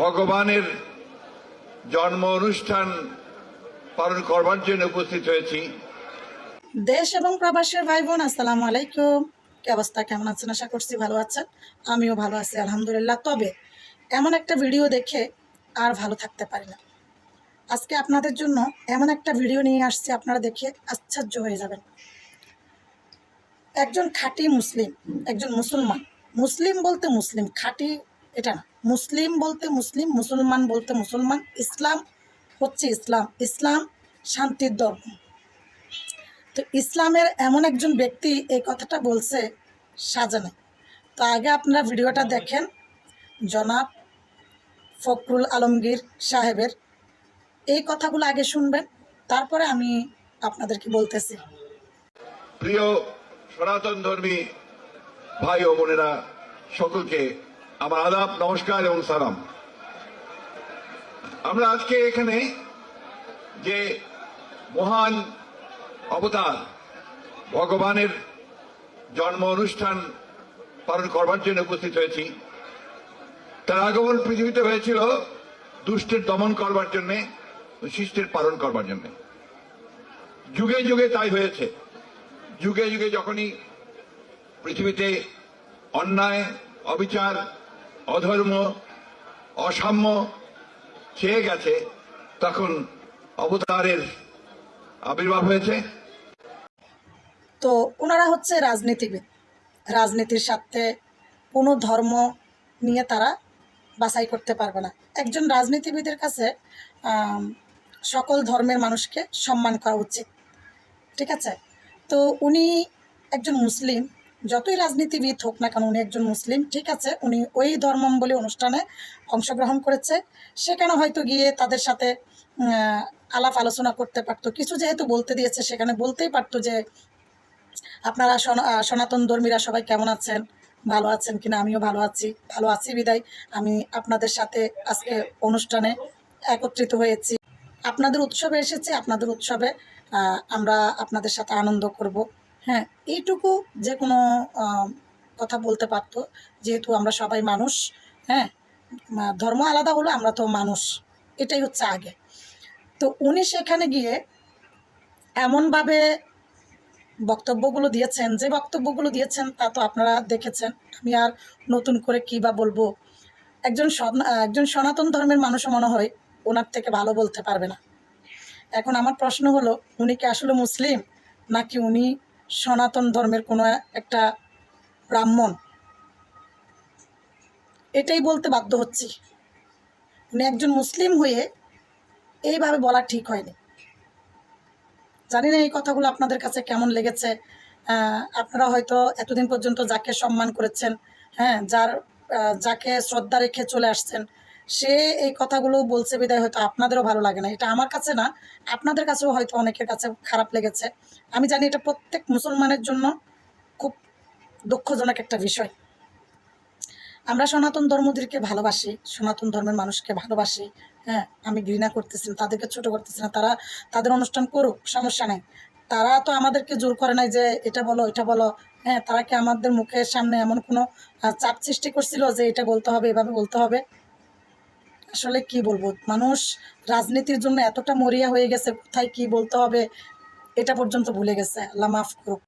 ভগবানের জন্ম অনুষ্ঠান পালন করবার জন্য উপস্থিত হয়েছি। দেশ এবং প্রবাসের ভাই বোন আসসালামু আলাইকুম। কি অবস্থা? কেমন আছেন? আশা করছি ভালো আছেন। আমিও ভালো আছি, আলহামদুলিল্লাহ। তবে এমন একটা ভিডিও দেখে আর ভালো থাকতে পারি না। আজকে আপনাদের জন্য এমন একটা ভিডিও নিয়ে আসছি, আপনারা দেখে আশ্চর্য হয়ে যাবেন। একজন খাঁটি মুসলিম, একজন মুসলমান। মুসলিম বলতে মুসলিম, খাঁটি এটা না। মুসলিম বলতে মুসলিম, মুসলমান বলতে মুসলমান, ইসলাম হচ্ছে ইসলাম। ইসলাম শান্তির ধর্ম। তো ইসলামের এমন একজন ব্যক্তি এই কথাটা বলছে সাজানে। তো আগে আপনারা ভিডিওটা দেখেন। জনাব ফখরুল আলমগীর সাহেবের। এই কথাগুলো আগে শুনবেন, তারপরে আমি আপনাদেরকে বলতেছি। প্রিয় সনাতন ধর্মী ভাই ও বোনেরা, সকলকে আমার আদাব, নমস্কার এবং সালাম। আমরা আজকে এখানে যে মহান অবতার ভগবানের জন্ম অনুষ্ঠান পালন করবার জন্য উপস্থিত হয়েছি, তার আগমন পৃথিবীতে হয়েছিল দুষ্টের দমন করবার জন্যে, শিষ্টের পালন করবার জন্যে। যুগে যুগে তাই হয়েছে। যুগে যুগে যখনই পৃথিবীতে অন্যায়, অবিচার অধর্ম, অসাম্য ছেয়ে গেছে, তখন অবতারের আবির্ভাব হয়েছে। তো ওনারা হচ্ছে রাজনীতিবিদ। রাজনীতির সাথে কোনো ধর্ম নিয়ে তারা বাছাই করতে পারবে না। একজন রাজনীতিবিদের কাছে সকল ধর্মের মানুষকে সম্মান করা উচিত। ঠিক আছে? তো উনি একজন মুসলিম। যতই রাজনীতিবিদ হোক না কেন, উনি একজন মুসলিম, ঠিক আছে? উনি ওই ধর্মাবলী অনুষ্ঠানে অংশগ্রহণ করেছে। সেখানে হয়তো গিয়ে তাদের সাথে আলাপ আলোচনা করতে পারতো। কিছু যেহেতু বলতে দিয়েছে, সেখানে বলতেই পারতো যে, আপনারা সনা- সনাতন ধর্মীরা সবাই কেমন আছেন? ভালো আছেন কিনা? আমিও ভালো আছি। ভালো আছি, বিদায়। আমি আপনাদের সাথে আজকে অনুষ্ঠানে একত্রিত হয়েছি। আপনাদের উৎসবে এসেছি, আপনাদের উৎসবে আমরা আপনাদের সাথে আনন্দ করব। হ্যাঁ এইটুকু যে কোনো কথা বলতে পারতো। যেহেতু আমরা সবাই মানুষ হ্যাঁ ধর্ম আলাদা হলো, আমরা তো মানুষ। এটাই হচ্ছে আগে। তো উনি সেখানে গিয়ে এমনভাবে বক্তব্যগুলো দিয়েছেন, যে বক্তব্যগুলো দিয়েছেন তা তো আপনারা দেখেছেন। আমি আর নতুন করে কী বা বলব? একজন একজন সনাতন ধর্মের মানুষও মনে হয় ওনার থেকে ভালো বলতে পারবে না। এখন আমার প্রশ্ন হলো, উনি কি আসলে মুসলিম? নাকি উনি সনাতন ধর্মের কোনো একটা ব্রাহ্মণ। এটাই বলতে বাধ্য হচ্ছি। মানে একজন মুসলিম হয়ে এইভাবে বলা ঠিক হয়নি। জানি না এই কথাগুলো আপনাদের কাছে কেমন লেগেছে। আপনারা হয়তো এতদিন পর্যন্ত যাকে সম্মান করেছেন হ্যাঁ যার যাকে শ্রদ্ধা রেখে চলে আসছেন সে এই কথাগুলো বলছে বিদায় হয়তো আপনাদেরও ভালো লাগে না। এটা আমার কাছে না আপনাদের কাছেও হয়তো অনেকের কাছে খারাপ লেগেছে। আমি জানি এটা প্রত্যেক মুসলমানের জন্য খুব দুঃখজনক একটা বিষয়। আমরা সনাতন ধর্মদেরকে ভালোবাসি সনাতন ধর্মের মানুষকে ভালোবাসি হ্যাঁ আমি ঘৃণা করতেছি না, তাদেরকে ছোট করতেছি না তারা তাদের অনুষ্ঠান করুক সমস্যা নেই। তারা তো আমাদেরকে জোর করে নাই যে এটা বলো এটা বলো হ্যাঁ তারা কি আমাদের মুখের সামনে এমন কোনো চাপ সৃষ্টি করছিল যে এটা বলতে হবে এভাবে বলতে হবে? আসলে কি বলব? মানুষ রাজনীতির জন্য এতটা মরিয়া হয়ে গেছে, কোথায় কি বলতে হবে? এটা পর্যন্ত ভুলে গেছে। আল্লাহ মাফ করুক।